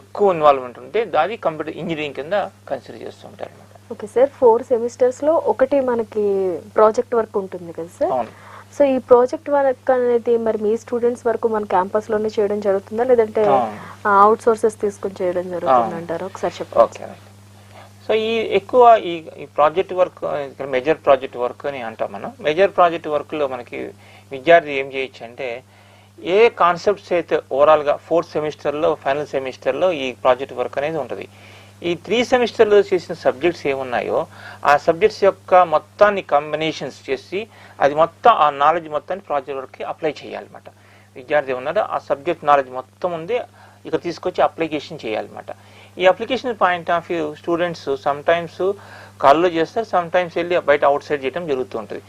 ఎక్కువ ఇన్వాల్వ్మెంట్ ఉంటే దాది కంప్యూటర్ ఇంజనీరింగ్ కింద కన్సిడర్ చేస్తూ ఉంటారు అనమాట ఓకే సార్ ఫోర్ సెమిస్టర్స్లో ఒకటి మనకి ప్రాజెక్ట్ వర్క్ ఉంటుంది కదా సార్ అవును. సో ఈ ప్రాజెక్ట్ వర్క్ అనేది మరి మీ స్టూడెంట్స్ వరకు మన క్యాంపస్లోనే చేయడం జరుగుతుందా? లేదంటే. అవుట్ సోర్సెస్ తీసుకొని చేయడం జరుగుతుంది అంటారా? ఒకసారి చెప్పండి. సో ఈ ఎక్కువ ఈ ప్రాజెక్ట్ వర్క్ ఇక్కడ మెజర్ ప్రాజెక్ట్ వర్క్ అని అంటాం మనం. మెజర్ ప్రాజెక్ట్ వర్క్లో మనకి విద్యార్థి ఏం చేయొచ్చు అంటే ఏ కాన్సెప్ట్స్ అయితే ఓవరాల్గా ఫోర్త్ సెమిస్టర్లో ఫైనల్ సెమిస్టర్లో ఈ ప్రాజెక్ట్ వర్క్ అనేది ఉంటుంది. ఈ త్రీ సెమిస్టర్లో చేసిన సబ్జెక్ట్స్ ఏమున్నాయో ఆ సబ్జెక్ట్స్ యొక్క మొత్తాన్ని కాంబినేషన్స్ చేసి అది మొత్తం ఆ నాలెడ్జ్ మొత్తాన్ని ప్రాజెక్ట్ వర్క్కి అప్లై చేయాలన్నమాట. విద్యార్థి ఉన్నాడు ఆ సబ్జెక్ట్ నాలెడ్జ్ మొత్తం ఉంది ఇక్కడ తీసుకొచ్చి అప్లికేషన్ చేయాలన్నమాట. ఈ application point of view students sometimes కాల్లో చేస్తారు సమ్ టైమ్స్ వెళ్ళి బయట అవుట్ సైడ్ చేయడం జరుగుతూ ఉంటుంది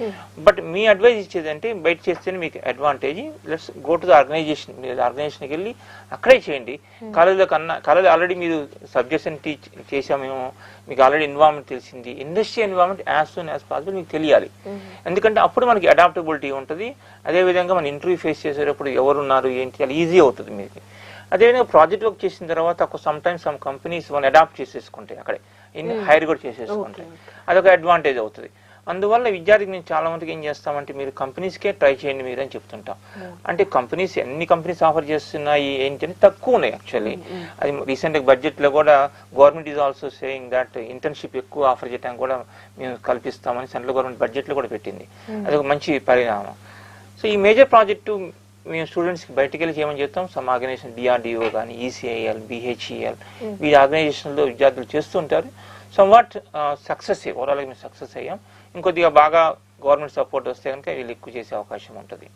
బట్ మీ అడ్వైజ్ ఇచ్చేది అంటే బయట చేస్తేనే మీకు advantage let's go to the organisation మీరు ఆర్గనైజేషన్కి వెళ్ళి అక్కడే చేయండి. కాలేజీలో కన్నా కాలేజీ ఆల్రెడీ మీరు సబ్జెక్ట్స్ అని టీచ్ చేసామేమో మీకు ఆల్రెడీ ఎన్వామెంట్ తెలిసింది. Industry environment as soon as possible మీకు తెలియాలి. ఎందుకంటే అప్పుడు మనకి అడాప్టబిలిటీ ఉంటుంది. అదేవిధంగా మన ఇంటర్వ్యూ ఫేస్ చేసేటప్పుడు ఎవరున్నారు ఏంటి అది ఈజీ అవుతుంది మీకు. అదేవిధంగా ప్రాజెక్ట్ వర్క్ చేసిన తర్వాత ఒక సమ్ టైమ్స్ సమ్ కంపెనీస్ మనం అడాప్ట్ చేసేసుకుంటాయి అక్కడే. ఇన్ హైర్ కూడా చేసేసుకుంటాయి. అదొక అడ్వాంటేజ్ అవుతుంది. అందువల్ల విద్యార్థికి నేను చాలా మందికి ఏం చేస్తామంటే మీరు కంపెనీస్కే ట్రై చేయండి మీరు అని చెప్తుంటాం. అంటే కంపెనీస్ ఎన్ని కంపెనీస్ ఆఫర్ చేస్తున్నాయి ఏంటి అని తక్కువ ఉన్నాయి యాక్చువల్లీ అది రీసెంట్ బడ్జెట్లో కూడా government is also saying that internship ఎక్కువ ఆఫర్ చేయడానికి కూడా మేము కల్పిస్తామని సెంట్రల్ గవర్నమెంట్ బడ్జెట్లో కూడా పెట్టింది. అది ఒక మంచి పరిణామం. సో ఈ మేజర్ ప్రాజెక్టు మేము స్టూడెంట్స్కి బయటికి వెళ్ళి చేయమని చెప్తాం. సమ్ ఆర్గనైజేషన్ డిఆర్డిఓ కానీ ఈసీఐఎల్ బిహెచ్ఈఎల్ వీరి ఆర్గనైజేషన్లో విద్యార్థులు చేస్తుంటారు సమ్ వాట్ సక్సెస్ ఓవరాల్గా మేము సక్సెస్ అయ్యాం. ఇంకొద్దిగా బాగా గవర్నమెంట్ సపోర్ట్ వస్తే కనుక వీళ్ళు ఎక్కువ చేసే అవకాశం ఉంటుంది.